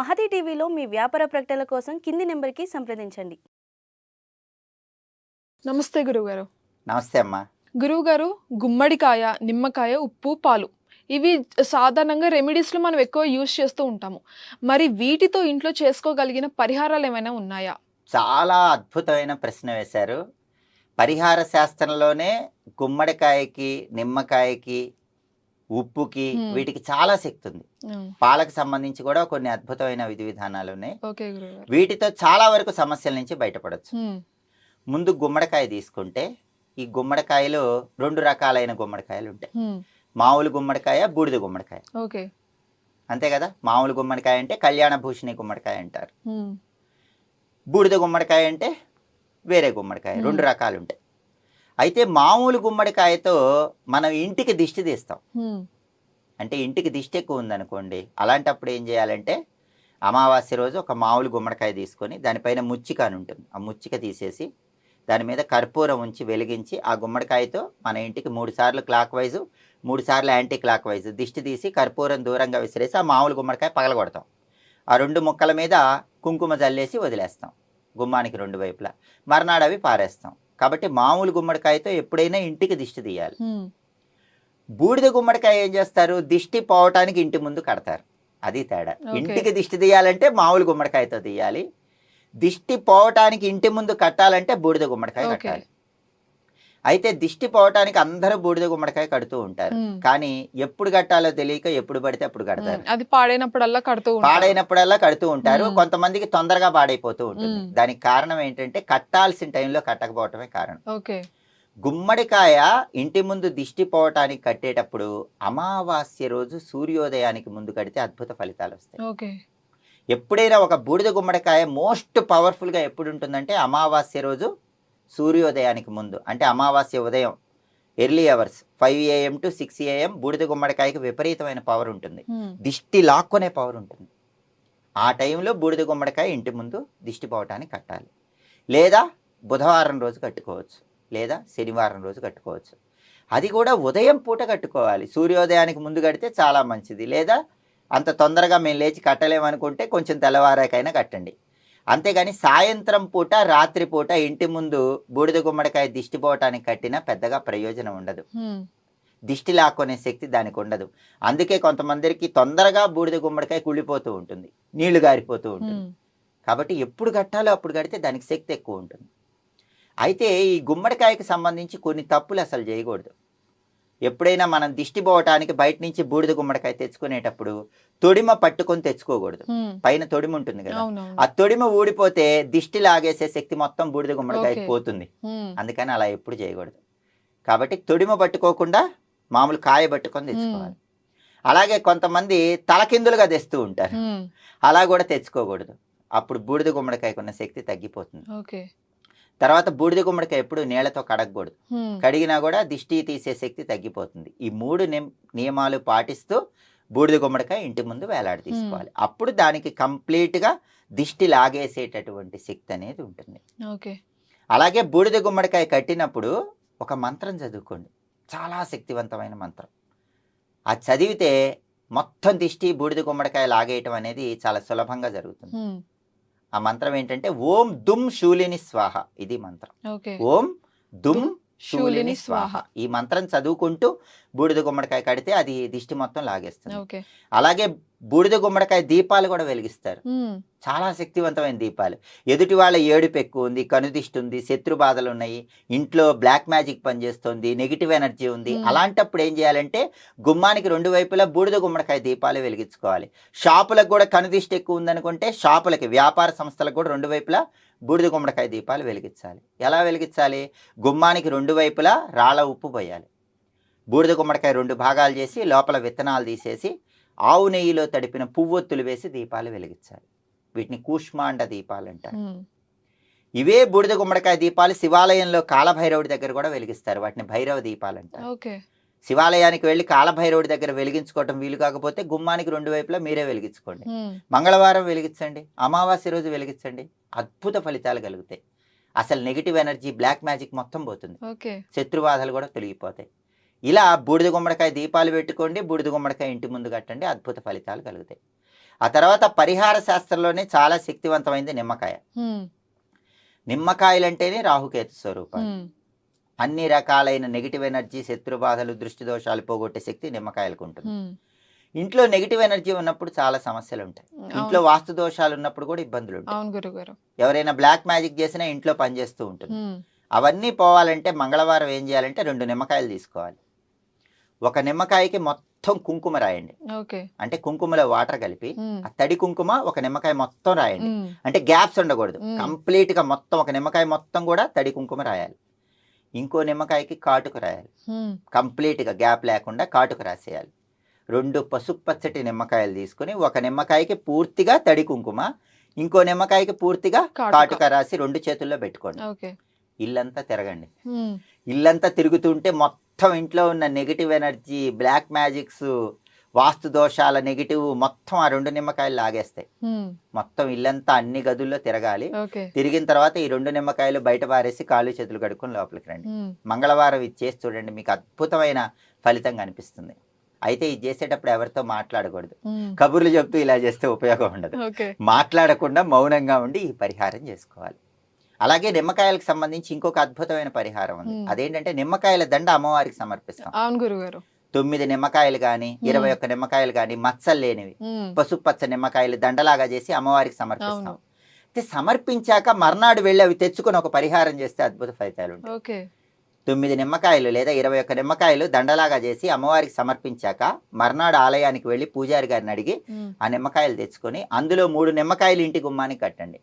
మహతి టీవీలో మీ వ్యాపార ప్రకటనల కోసం కింది నెంబర్కి సంప్రదించండి. నమస్తే గురువుగారు. నమస్తే అమ్మా. గురువుగారు గుమ్మడికాయ నిమ్మకాయ ఉప్పు పాలు ఇవి సాధారణంగా రెమెడీస్లో మనం ఎక్కువ యూజ్ చేస్తూ ఉంటాము. మరి వీటితో ఇంట్లో చేసుకోగలిగిన పరిహారాలు ఏమైనా ఉన్నాయా? చాలా అద్భుతమైన ప్రశ్న వేశారు. పరిహార శాస్త్రంలోనే గుమ్మడికాయకి నిమ్మకాయకి ఉప్పుకి. వీటికి చాలా శక్తి ఉంది పాలకు సంబంధించి కూడా కొన్ని అద్భుతమైన విధి విధానాలు ఉన్నాయి వీటితో చాలా వరకు సమస్యల నుంచి బయటపడవచ్చు ఉమ్, ముందు గుమ్మడికాయ తీసుకుంటే ఈ గుమ్మడికాయలు రెండు రకాలైన గుమ్మడికాయలు ఉంటాయి. మామూలు గుమ్మడికాయ బూడిద గుమ్మడికాయ. అంతే కదా? మామూలు గుమ్మడికాయ అంటే కళ్యాణ భూషణి గుమ్మడికాయ అంటారు. బూడిద గుమ్మడికాయ అంటే వేరే గుమ్మడికాయ. రెండు రకాలు ఉంటాయి. అయితే మామూలు గుమ్మడికాయతో మనం ఇంటికి దిష్టి తీస్తాం. అంటే ఇంటికి దిష్టి ఎక్కువ ఉందనుకోండి అలాంటప్పుడు ఏం చేయాలంటే అమావాస్య రోజు ఒక మామూలు గుమ్మడికాయ తీసుకొని దానిపైన ముచ్చిక అని ఉంటుంది. ఆ ముచ్చిక తీసేసి దాని మీద కర్పూరం ఉంచి వెలిగించి ఆ గుమ్మడికాయతో మన ఇంటికి మూడు సార్లు క్లాక్ వైజ్ మూడు సార్లు యాంటీ క్లాక్ వైజ్ దిష్టి తీసి కర్పూరం దూరంగా విసిరేసి ఆ మామూలు గుమ్మడికాయ పగలగొడతాం. ఆ రెండు ముక్కల మీద కుంకుమ జల్లేసి వదిలేస్తాం. గుమ్మానికి రెండు వైపులా. మర్నాడు అవి పారేస్తాం. కాబట్టి మామూలు గుమ్మడికాయతో ఎప్పుడైనా ఇంటికి దిష్టి తీయాలి. బూడిద గుమ్మడికాయ ఏం చేస్తారు? దిష్టి పోవటానికి ఇంటి ముందు కడతారు. అది తేడా. ఇంటికి దిష్టి తీయాలంటే మామూలు గుమ్మడికాయతో తీయాలి. దిష్టి పోవటానికి ఇంటి ముందు కట్టాలంటే బూడిద గుమ్మడికాయ. కట్టాలి. అయితే దిష్టి పోవటానికి అందరూ బూడిద గుమ్మడికాయ కడుతూ ఉంటారు. కానీ ఎప్పుడు కట్టాలో తెలియక ఎప్పుడు పడితే అప్పుడు కడతారు. అది పాడైనప్పుడల్లా కడుతూ ఉంటారు. పాడైనప్పుడల్లా కడుతూ ఉంటారు. కొంతమందికి తొందరగా పాడైపోతూ ఉంటుంది. దానికి కారణం ఏంటంటే కట్టాల్సిన టైంలో కట్టకపోవటమే కారణం. ఓకే. గుమ్మడికాయ ఇంటి ముందు దిష్టి పోవటానికి కట్టేటప్పుడు అమావాస్య రోజు సూర్యోదయానికి ముందు కడితే అద్భుత ఫలితాలు వస్తాయి. ఓకే. ఎప్పుడైనా ఒక బూడిద గుమ్మడికాయ మోస్ట్ పవర్ఫుల్గా ఎప్పుడు ఉంటుందంటే అమావాస్య రోజు సూర్యోదయానికి ముందు అంటే అమావాస్య ఉదయం early hours five AM to six AM బూడిద గుమ్మడికాయకి విపరీతమైన పవర్ ఉంటుంది. ఉమ్, దిష్టి లాక్కునే పవర్ ఉంటుంది. ఆ టైంలో బూడిద గుమ్మడికాయ ఇంటి ముందు దిష్టి పోవటానికి కట్టాలి. లేదా బుధవారం రోజు కట్టుకోవచ్చు. లేదా శనివారం రోజు కట్టుకోవచ్చు. అది కూడా ఉదయం పూట కట్టుకోవాలి. సూర్యోదయానికి ముందు కడితే చాలా మంచిది. లేదా అంత తొందరగా మేము లేచి కట్టలేమనుకుంటే కొంచెం తెల్లవారాకైనా కట్టండి. అంతేగాని సాయంత్రం పూట రాత్రి పూట ఇంటి ముందు బూడిద గుమ్మడికాయ దిష్టి పోవటానికి కట్టినా పెద్దగా ప్రయోజనం ఉండదు. దిష్టి లాక్కునే శక్తి దానికి ఉండదు. అందుకే కొంతమందికి తొందరగా బూడిద గుమ్మడికాయ కుళ్ళిపోతూ ఉంటుంది. నీళ్ళు గారిపోతూ ఉంటుంది. కాబట్టి ఎప్పుడు కట్టాలో అప్పుడు కడితే దానికి శక్తి ఎక్కువ ఉంటుంది. అయితే ఈ గుమ్మడికాయకి సంబంధించి కొన్ని తప్పులు అసలు చేయకూడదు. ఎప్పుడైనా మనం దిష్టి పోవటానికి బయట నుంచి బూడిద గుమ్మడికాయ తెచ్చుకునేటప్పుడు తొడిమ పట్టుకొని తెచ్చుకోకూడదు. పైన తొడిమ ఉంటుంది కదా. ఆ తొడిమ ఊడిపోతే దిష్టి లాగేసే శక్తి మొత్తం బూడిద గుమ్మడికాయ. పోతుంది. అందుకని అలా ఎప్పుడు చేయకూడదు. కాబట్టి తొడిమ పట్టుకోకుండా మామూలు కాయ పట్టుకొని తెచ్చుకోవాలి. అలాగే కొంతమంది తలకిందులుగా తెస్తూ ఉంటారు. అలా కూడా తెచ్చుకోకూడదు. అప్పుడు బూడిద గుమ్మడికాయకు ఉన్న శక్తి తగ్గిపోతుంది. తర్వాత బూడిద గుమ్మడికాయ ఎప్పుడు నీళ్ళతో కడగకూడదు. కడిగినా కూడా దిష్టి తీసే శక్తి తగ్గిపోతుంది. ఈ మూడు నియమాలు పాటిస్తూ బూడిద గుమ్మడికాయ ఇంటి ముందు వేలాడి తీసుకోవాలి. అప్పుడు దానికి కంప్లీట్గా దిష్టి లాగేసేటటువంటి శక్తి అనేది ఉంటుంది. ఓకే. అలాగే బూడిద గుమ్మడికాయ కట్టినప్పుడు ఒక మంత్రం చదువుకోండి. చాలా శక్తివంతమైన మంత్రం. ఆ చదివితే మొత్తం దిష్టి బూడిద గుమ్మడికాయ లాగేయటం అనేది చాలా సులభంగా జరుగుతుంది. ఆ మంత్రం ఏంటంటే ఓం దుమ్ శూలిని స్వాహ. ఇది మంత్రం. ఓం దుమ్ శూలిని స్వాహ. ఈ మంత్రం చదువుకుంటూ బూడిద గుమ్మడికాయ కడితే అది దిష్టి మొత్తం లాగేస్తుంది. అలాగే బూడిద గుమ్మడికాయ దీపాలు కూడా వెలిగిస్తారు. చాలా శక్తివంతమైన దీపాలు. ఎదుటి వాళ్ళ ఏడుపు ఎక్కువ ఉంది కనుదిష్టి ఉంది శత్రు బాధలు ఉన్నాయి ఇంట్లో బ్లాక్ మ్యాజిక్ పనిచేస్తుంది నెగిటివ్ ఎనర్జీ ఉంది. అలాంటప్పుడు ఏం చేయాలంటే గుమ్మానికి రెండు వైపులా బూడిద గుమ్మడికాయ దీపాలు వెలిగించుకోవాలి. షాపులకు కూడా కనుదిష్టి ఎక్కువ ఉందనుకుంటే షాపులకి వ్యాపార సంస్థలకు కూడా రెండు వైపులా బూడిద గుమ్మడికాయ దీపాలు వెలిగించాలి. ఎలా వెలిగించాలి? గుమ్మానికి రెండు వైపులా రాళ్ళ ఉప్పు పోయాలి. బూడిద గుమ్మడికాయ రెండు భాగాలు చేసి లోపల విత్తనాలు తీసేసి ఆవు నెయ్యిలో తడిపిన పువ్వొత్తులు వేసి దీపాలు వెలిగించాలి. వీటిని కూష్మాండ దీపాలు అంటారు. ఇవే బూడిద గుమ్మడికాయ దీపాలు శివాలయంలో కాలభైరవుడి దగ్గర కూడా వెలిగిస్తారు. వాటిని భైరవ దీపాలు అంటారు. శివాలయానికి వెళ్ళి కాలభైరవుడి దగ్గర వెలిగించుకోవటం వీలు కాకపోతే గుమ్మానికి రెండు వైపులా మీరే వెలిగించుకోండి. మంగళవారం వెలిగించండి. అమావాస్య రోజు వెలిగించండి. అద్భుత ఫలితాలు కలుగుతాయి. అసలు నెగిటివ్ ఎనర్జీ బ్లాక్ మ్యాజిక్ మొత్తం పోతుంది. ఓకే. శత్రుబాధలు కూడా తొలగిపోతాయి. ఇలా బూడిద గుమ్మడికాయ దీపాలు పెట్టుకోండి బూడిద గుమ్మడికాయ ఇంటి ముందు కట్టండి అద్భుత ఫలితాలు కలుగుతాయి. ఆ తర్వాత పరిహార శాస్త్రంలోనే చాలా శక్తివంతమైంది నిమ్మకాయ. నిమ్మకాయలు అంటేనే రాహుకేతు స్వరూపాలు. హ్మ్. అన్ని రకాలైన నెగిటివ్ ఎనర్జీ శత్రు బాధలు దృష్టి దోషాలు పోగొట్టే శక్తి నిమ్మకాయలకు ఉంటుంది. ఇంట్లో నెగిటివ్ ఎనర్జీ ఉన్నప్పుడు చాలా సమస్యలు ఉంటాయి. ఇంట్లో వాస్తు దోషాలు ఉన్నప్పుడు కూడా ఇబ్బందులు ఉంటాయి. ఎవరైనా బ్లాక్ మ్యాజిక్ చేసినా ఇంట్లో పనిచేస్తూ ఉంటుంది. అవన్నీ పోవాలంటే మంగళవారం ఏం చేయాలంటే రెండు నిమ్మకాయలు తీసుకోవాలి. ఒక నిమ్మకాయకి మొత్తం కుంకుమ రాయండి అంటే కుంకుమలో వాటర్ కలిపి. ఆ తడి కుంకుమ ఒక నిమ్మకాయ మొత్తం రాయండి. అంటే గ్యాప్స్ ఉండకూడదు. కంప్లీట్గా మొత్తం ఒక నిమ్మకాయ మొత్తం కూడా తడి కుంకుమ రాయాలి ఇంకో నిమ్మకాయకి కాటుకు రాయాలి. కంప్లీట్గా గ్యాప్ లేకుండా కాటుకు రాసేయాలి రెండు పసుపు పచ్చటి నిమ్మకాయలు తీసుకొని ఒక నిమ్మకాయకి పూర్తిగా తడి కుంకుమ ఇంకో నిమ్మకాయకి పూర్తిగా కాటుక. రాసి రెండు చేతుల్లో పెట్టుకోండి ఇల్లంతా తిరగండి. ఇల్లంతా తిరుగుతుంటే మొత్తం ఇంట్లో ఉన్న నెగిటివ్ ఎనర్జీ బ్లాక్ మ్యాజిక్స్ వాస్తు దోషాల నెగిటివ్ మొత్తం ఆ రెండు నిమ్మకాయలు లాగేస్తాయి. మొత్తం ఇల్లంతా అన్ని గదుల్లో తిరగాలి. తిరిగిన తర్వాత ఈ రెండు నిమ్మకాయలు బయట పారేసి కాళ్ళు చేతులు కడుక్కొని లోపలికి రండి. మంగళవారం ఇది చేసి చూడండి మీకు అద్భుతమైన ఫలితం కనిపిస్తుంది అయితే ఇది చేసేటప్పుడు ఎవరితో మాట్లాడకూడదు. కబుర్లు చెప్తూ ఇలా చేస్తే ఉపయోగం ఉండదు. మాట్లాడకుండా మౌనంగా ఉండి ఈ పరిహారం చేసుకోవాలి. అలాగే నిమ్మకాయలకు సంబంధించి ఇంకొక అద్భుతమైన పరిహారం ఉంది. అదేంటంటే నిమ్మకాయల దండ అమ్మవారికి సమర్పిస్తాం. అవును గురుగారు. తొమ్మిది నిమ్మకాయలు కానీ ఇరవై ఒక్క నిమ్మకాయలు కానీ మచ్చలు లేనివి. పసుపు పచ్చ నిమ్మకాయలు దండలాగా చేసి అమ్మవారికి సమర్పిస్తాం. అయితే సమర్పించాక మర్నాడు వెళ్ళి అవి తెచ్చుకొని ఒక పరిహారం చేస్తే అద్భుత ఫలితాలు ఉంటాయి. తొమ్మిది నిమ్మకాయలు లేదా ఇరవై ఒక్క నిమ్మకాయలు దండలాగా చేసి అమ్మవారికి సమర్పించాక మర్నాడు ఆలయానికి వెళ్ళి పూజారి గారిని అడిగి. ఆ నిమ్మకాయలు తెచ్చుకొని అందులో మూడు నిమ్మకాయలు ఇంటి గుమ్మానికి కట్టండి.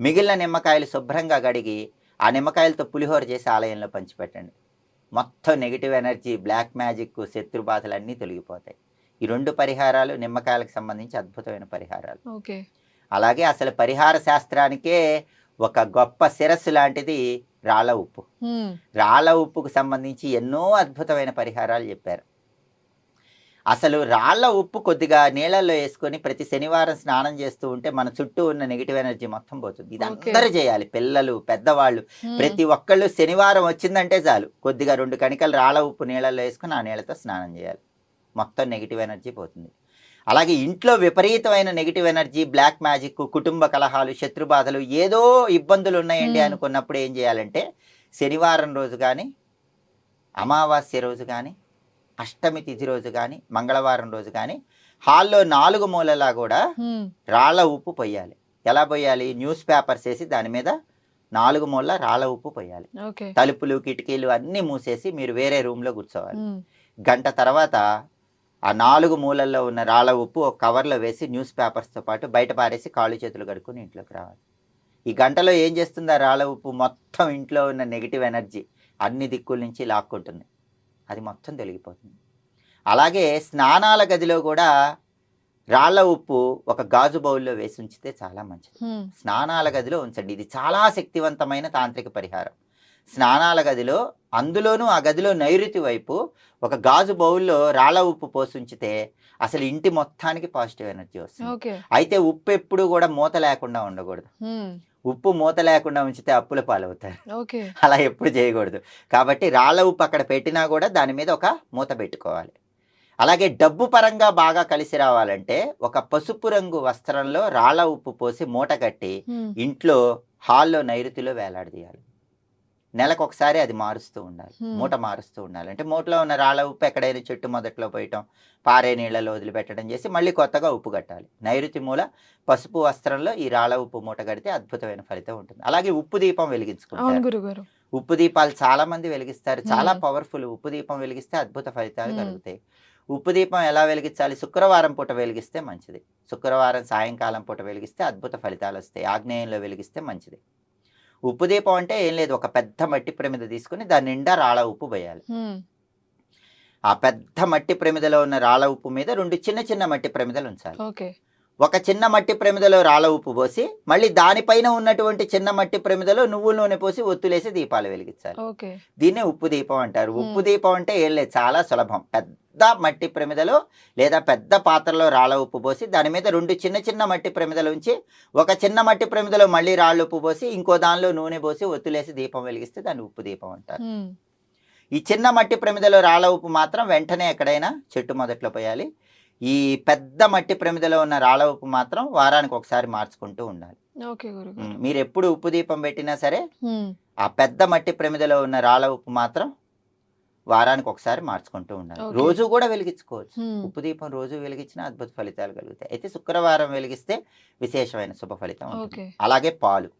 మిగిలిన నిమ్మకాయలు శుభ్రంగా కడిగి ఆ నిమ్మకాయలతో పులిహోర చేసి ఆలయంలో పంచిపెట్టండి. మొత్తం నెగిటివ్ ఎనర్జీ బ్లాక్ మ్యాజిక్ శత్రు బాధలు అన్నీ తొలగిపోతాయి. ఈ రెండు పరిహారాలు నిమ్మకాయలకు సంబంధించి అద్భుతమైన పరిహారాలు. ఓకే. అలాగే అసలు పరిహార శాస్త్రానికే ఒక గొప్ప శిరస్సు లాంటిది రాళ్ళ ఉప్పు. రాళ్ళ ఉప్పుకు సంబంధించి ఎన్నో అద్భుతమైన పరిహారాలు చెప్పారు. అసలు రాళ్ళ ఉప్పు కొద్దిగా నీళ్ళల్లో వేసుకొని ప్రతి శనివారం స్నానం చేస్తూ ఉంటే మన చుట్టూ ఉన్న నెగిటివ్ ఎనర్జీ మొత్తం పోతుంది. ఇది. అందరూ చేయాలి. పిల్లలు పెద్దవాళ్ళు. ప్రతి ఒక్కళ్ళు శనివారం వచ్చిందంటే చాలు. కొద్దిగా రెండు కణికలు రాళ్ళ ఉప్పు నీళ్ళల్లో వేసుకొని ఆ నీళ్ళతో స్నానం చేయాలి. మొత్తం నెగిటివ్ ఎనర్జీ పోతుంది. అలాగే ఇంట్లో విపరీతమైన నెగిటివ్ ఎనర్జీ బ్లాక్ మ్యాజిక్ కుటుంబ కలహాలు శత్రు బాధలు ఏదో ఇబ్బందులు ఉన్నాయండి. అనుకున్నప్పుడు ఏం చేయాలంటే శనివారం రోజు కానీ అమావాస్య రోజు కానీ అష్టమి తిథి రోజు కానీ మంగళవారం రోజు కానీ హాల్లో నాలుగు మూలలా కూడా. రాళ్ళ ఉప్పు పొయ్యాలి ఎలా పొయ్యాలి న్యూస్ పేపర్స్ వేసి దాని మీద నాలుగు మూల రాళ్ళ ఉప్పు పొయ్యాలి ఓకే తలుపులు కిటికీలు అన్నీ మూసేసి మీరు వేరే రూమ్లో కూర్చోవాలి. గంట తర్వాత ఆ నాలుగు మూలల్లో ఉన్న రాళ్ళ ఉప్పు ఒక కవర్లో వేసి న్యూస్ పేపర్స్తో పాటు బయట పారేసి కాళ్ళు చేతులు కడుక్కొని ఇంట్లోకి రావాలి. ఈ గంటలో ఏం చేస్తుంది? ఆ రాళ్ళ ఉప్పు మొత్తం ఇంట్లో ఉన్న నెగిటివ్ ఎనర్జీ అన్ని దిక్కుల నుంచి లాక్కుంటుంది. అది మొత్తం తొలగిపోతుంది. అలాగే స్నానాల గదిలో కూడా రాళ్ళ ఉప్పు ఒక గాజు బౌల్లో వేసి ఉంచితే చాలా మంచిది. స్నానాల గదిలో ఉంచండి. ఇది చాలా శక్తివంతమైన తాంత్రిక పరిహారం. స్నానాల గదిలో అందులోనూ ఆ గదిలో నైరుతి వైపు ఒక గాజు బౌల్లో రాళ్ళ ఉప్పు పోసి ఉంచితే అసలు ఇంటి మొత్తానికి పాజిటివ్ ఎనర్జీ వస్తుంది. అయితే ఉప్పు ఎప్పుడు కూడా మూత లేకుండా ఉండకూడదు. ఉప్పు మూత లేకుండా ఉంచితే అప్పుల పాలవుతారు. అలా ఎప్పుడు చేయకూడదు. కాబట్టి రాళ్ళ ఉప్పు అక్కడ పెట్టినా కూడా దాని మీద ఒక మూత పెట్టుకోవాలి. అలాగే డబ్బు పరంగా బాగా కలిసి రావాలంటే ఒక పసుపు రంగు వస్త్రంలో రాళ్ళ ఉప్పు పోసి మూట కట్టి. ఇంట్లో హాల్లో నైరుతిలో వేలాడదీయాలి. నెలకు ఒకసారి అది మారుస్తూ ఉండాలి. మూట మారుస్తూ ఉండాలి. అంటే మూటలో ఉన్న రాళ్ళ ఉప్పు ఎక్కడైనా చెట్టు మొదట్లో పోయటం పారే నీళ్ళలో వదిలిపెట్టడం చేసి మళ్ళీ కొత్తగా ఉప్పు కట్టాలి. నైరుతి మూల పసుపు వస్త్రంలో ఈ రాళ్ళ ఉప్పు మూట కడితే అద్భుతమైన ఫలితం ఉంటుంది. అలాగే ఉప్పు దీపం వెలిగించుకుంటారు. గురుగారు ఉప్పు దీపాలు చాలా మంది వెలిగిస్తారు. చాలా. పవర్ఫుల్ ఉప్పు దీపం వెలిగిస్తే అద్భుత ఫలితాలు. కలుగుతాయి. ఉప్పు దీపం ఎలా వెలిగించాలి? శుక్రవారం పూట వెలిగిస్తే మంచిది. శుక్రవారం సాయంకాలం పూట వెలిగిస్తే అద్భుత ఫలితాలు వస్తాయి. ఆగ్నేయంలో వెలిగిస్తే మంచిది. ఉప్పు దీపం అంటే ఏం లేదు ఒక పెద్ద మట్టి ప్రమిద తీసుకుని దాని నిండా రాళ్ళ ఉప్పు పోయాలి. ఆ పెద్ద మట్టి ప్రమిదలో ఉన్న రాళ్ళ ఉప్పు మీద రెండు చిన్న చిన్న మట్టి ప్రమిదలు ఉంచాలి. ఓకే. ఒక చిన్న మట్టి ప్రమిదలో రాళ్ళ ఉప్పు పోసి మళ్ళీ దానిపైన ఉన్నటువంటి చిన్న మట్టి ప్రమిదలో నువ్వుల నూనె పోసి ఒత్తులేసి దీపాలు వెలిగించాలి. దీన్నే ఉప్పు దీపం అంటారు. ఉప్పు దీపం అంటే ఏం లేదు చాలా సులభం. పెద్ద మట్టి ప్రమిదలో లేదా పెద్ద పాత్రలో రాళ్ళ ఉప్పు పోసి దాని మీద రెండు చిన్న చిన్న మట్టి ప్రమిదలు ఉంచి ఒక చిన్న మట్టి ప్రమిదలో మళ్ళీ రాళ్ళ ఉప్పు పోసి ఇంకో దానిలో నూనె పోసి ఒత్తులేసి దీపం వెలిగిస్తే దాన్ని ఉప్పు దీపం అంటారు. ఈ చిన్న మట్టి ప్రమిదలో రాళ్ళ ఉప్పు మాత్రం వెంటనే ఎక్కడైనా చెట్టు మొదట్లో పోయాలి. ఈ పెద్ద మట్టి ప్రమిదలో ఉన్న రాళ్ళ ఉప్పు మాత్రం వారానికి ఒకసారి మార్చుకుంటూ ఉండాలి. మీరు ఎప్పుడు ఉప్పు దీపం పెట్టినా సరే ఆ పెద్ద మట్టి ప్రమిదలో ఉన్న రాళ్ళ ఉప్పు మాత్రం వారానికి ఒకసారి మార్చుకుంటూ ఉండాలి. రోజు కూడా వెలిగించుకోవచ్చు. ఉప్పు దీపం రోజు వెలిగించిన అద్భుత ఫలితాలు కలుగుతాయి. అయితే శుక్రవారం వెలిగిస్తే విశేషమైన శుభ ఫలితం అలాగే పాలు.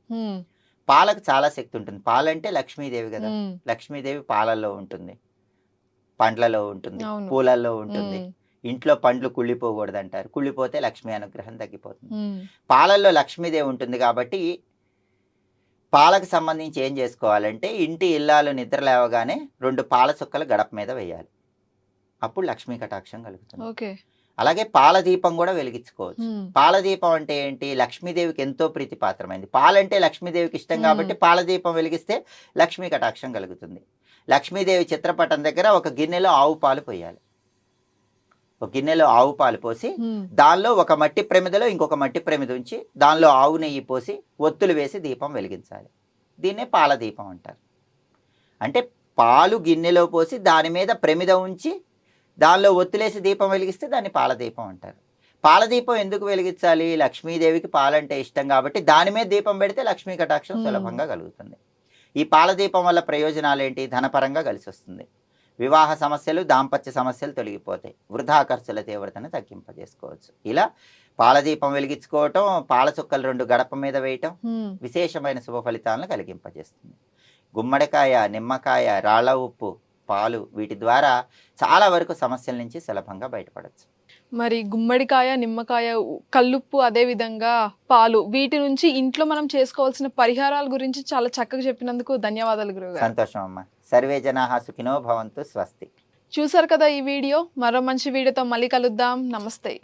పాలకు చాలా శక్తి ఉంటుంది. పాలంటే లక్ష్మీదేవి కదా. లక్ష్మీదేవి పాలల్లో ఉంటుంది. పండ్లలో ఉంటుంది. పూలల్లో ఉంటుంది. ఇంట్లో పండ్లు కుళ్ళిపోకూడదు అంటారు కుళ్ళిపోతే లక్ష్మీ అనుగ్రహం తగ్గిపోతుంది. పాలల్లో లక్ష్మీదేవి ఉంటుంది కాబట్టి పాలకు సంబంధించి ఏం చేసుకోవాలంటే ఇంటి ఇల్లాలు నిద్ర లేవగానే రెండు పాల చుక్కలు గడప మీద వేయాలి. అప్పుడు లక్ష్మీ కటాక్షం కలుగుతుంది. ఓకే. అలాగే పాల దీపం కూడా వెలిగించుకోవచ్చు. పాల దీపం అంటే ఏంటి? లక్ష్మీదేవికి ఎంతో ప్రీతిపాత్రమైంది. పాలంటే లక్ష్మీదేవికి ఇష్టం కాబట్టి పాల దీపం వెలిగిస్తే లక్ష్మీ కటాక్షం కలుగుతుంది. లక్ష్మీదేవి చిత్రపటం దగ్గర ఒక గిన్నెలో ఆవు పాలు పోయాలి. ఒక గిన్నెలో ఆవు పాలు పోసి దానిలో ఒక మట్టి ప్రమిదలో ఇంకొక మట్టి ప్రమిద ఉంచి దానిలో ఆవు నెయ్యి పోసి ఒత్తులు వేసి దీపం వెలిగించాలి. దీన్నే పాల దీపం అంటారు. అంటే పాలు గిన్నెలో పోసి దాని మీద ప్రమిద ఉంచి దానిలో ఒత్తులేసి దీపం వెలిగిస్తే దాన్ని పాల దీపం అంటారు. పాల దీపం ఎందుకు వెలిగించాలి? లక్ష్మీదేవికి పాలంటే ఇష్టం కాబట్టి దాని మీద దీపం పెడితే లక్ష్మీ కటాక్షం. సులభంగా కలుగుతుంది. ఈ పాల దీపం వల్ల ప్రయోజనాలు ఏంటి? ధనపరంగా కలిసి వస్తుంది వివాహ సమస్యలు దాంపత్య సమస్యలు తొలగిపోతాయి. వృధా ఖర్చుల తీవ్రతను తగ్గింపజేసుకోవచ్చు. ఇలా పాలదీపం వెలిగించుకోవటం పాల చుక్కలు రెండు గడప మీద వేయటం విశేషమైన శుభ ఫలితాలను కలిగింపజేస్తుంది. గుమ్మడికాయ నిమ్మకాయ రాళ్ళ ఉప్పు పాలు వీటి ద్వారా చాలా వరకు సమస్యల నుంచి సులభంగా బయటపడవచ్చు మరి గుమ్మడికాయ నిమ్మకాయ కల్లుప్పు అదే విధంగా పాలు వీటి నుంచి ఇంట్లో మనం చేసుకోవాల్సిన పరిహారాల గురించి చాలా చక్కగా చెప్పినందుకు ధన్యవాదాలు గురుగారు సంతోషం అమ్మ. సర్వే జనా సుఖినో భవంతు స్వస్తి. చూసారు కదా ఈ వీడియో? మరో మంచి వీడియోతో మళ్ళీ కలుద్దాం. నమస్తే.